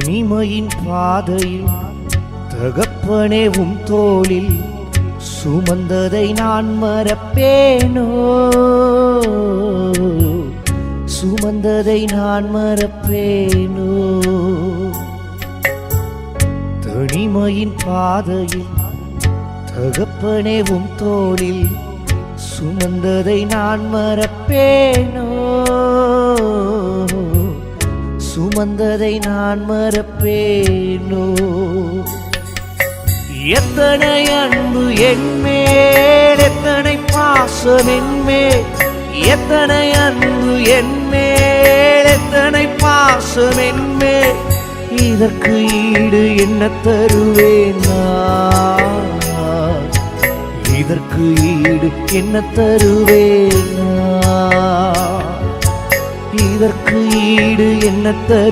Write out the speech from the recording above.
தனிமையின் பாதையில் தகப்பனேவும் தோளில் சுமந்ததை நான் மறப்பேனோ? சுமந்ததை நான் மறப்பேனோ? தனிமையின் பாதையில் தகப்பனேவும் தோளில் சுமந்ததை நான் மறப்பேனோ? சுமந்ததை நான் மறப்பேனோ? எத்தனை அன்பு என்மேல் எத்தனை பாசம் என்மேல் எத்தனை அன்பு என்மேல் எத்தனை பாசம் என்மேல் இதற்கு ஈடு என்ன தருவேன் இதற்கு ஈடு என்ன தருவேன் இதற்கு ஈடு என்ன தரு